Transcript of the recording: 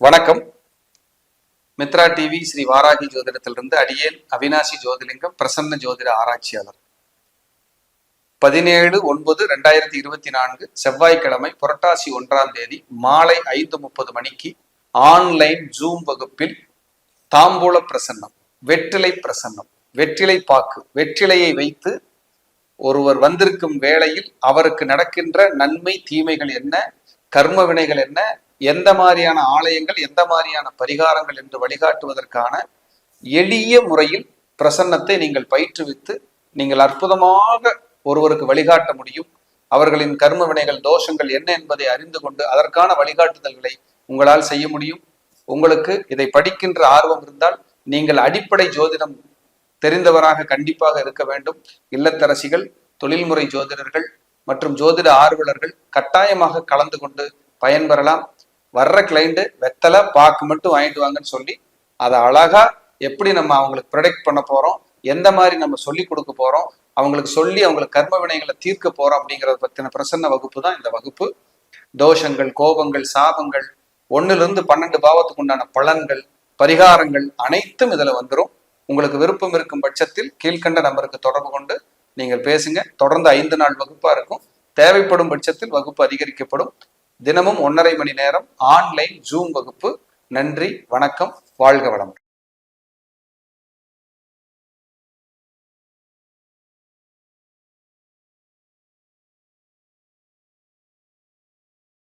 வணக்கம். மித்ரா டிவி ஸ்ரீ வாராகி ஜோதிடத்திலிருந்து அடியேன் அவினாசி ஜோதிலிங்கம் பிரசன்ன ஜோதிட ஆராய்ச்சியாளர். பதினேழு ஒன்பது ரெண்டாயிரத்தி இருபத்தி நான்கு செவ்வாய்க்கிழமை புரட்டாசி ஒன்றாம் தேதி மாலை ஐந்து முப்பது மணிக்கு ஆன்லைன் ஜூம் வகுப்பில் தாம்பூல பிரசன்னம் வெற்றிலை பிரசன்னம் வெற்றிலை பாக்கு வெற்றிலையை வைத்து ஒருவர் வந்திருக்கும் வேளையில் அவருக்கு நடக்கின்ற நன்மை தீமைகள் என்ன கர்ம வினைகள் என்ன எந்த மாதிரியான ஆலயங்கள் எந்த மாதிரியான பரிகாரங்கள் என்று வழிகாட்டுவதற்கான எளிய முறையில் பிரசன்னத்தை நீங்கள் பயிற்றுவித்து நீங்கள் அற்புதமாக ஒருவருக்கு வழிகாட்ட முடியும். அவர்களின் கர்ம வினைகள் தோஷங்கள் என்ன என்பதை அறிந்து கொண்டு அதற்கான வழிகாட்டுதல்களை உங்களால் செய்ய முடியும். உங்களுக்கு இதை படிக்கின்ற ஆர்வம் இருந்தால் நீங்கள் அடிப்படை ஜோதிடம் தெரிந்தவராக கண்டிப்பாக இருக்க வேண்டும். இல்லத்தரசிகள் தொழில்முறை ஜோதிடர்கள் மற்றும் ஜோதிட ஆர்வலர்கள் கட்டாயமாக கலந்து கொண்டு பயன்பெறலாம். வர்ற கிளைண்ட் வெத்தலை பாக்கு மட்டும் வாங்கிட்டு வாங்கன்னு சொல்லி அதை அழகா எப்படி நம்ம அவங்களுக்கு ப்ரொடெக்ட் பண்ண போறோம் எந்த மாதிரி நம்ம சொல்லி கொடுக்க போறோம் அவங்களுக்கு சொல்லி அவங்களுக்கு கர்ம வினைகளை தீர்க்க போறோம் அப்படிங்கறத பத்தின பிரசன்ன வகுப்பு தான் இந்த வகுப்பு. தோஷங்கள் கோபங்கள் சாபங்கள் ஒண்ணுல இருந்து பன்னெண்டு பாவத்துக்கு உண்டான பலன்கள் பரிகாரங்கள் அனைத்தும் இதுல வந்துடும் உங்களுக்கு விருப்பம் இருக்கும் பட்சத்தில் கீழ்கண்ட நம்பருக்கு தொடர்பு கொண்டு நீங்கள் பேசுங்க. தொடர்ந்து ஐந்து நாள் வகுப்பா இருக்கும். தேவைப்படும் பட்சத்தில் வகுப்பு அதிகரிக்கப்படும். தினமும் ஒன்றரை மணி நேரம் ஆன்லைன் ஜூம் வகுப்பு. நன்றி வணக்கம் வாழ்க வளம்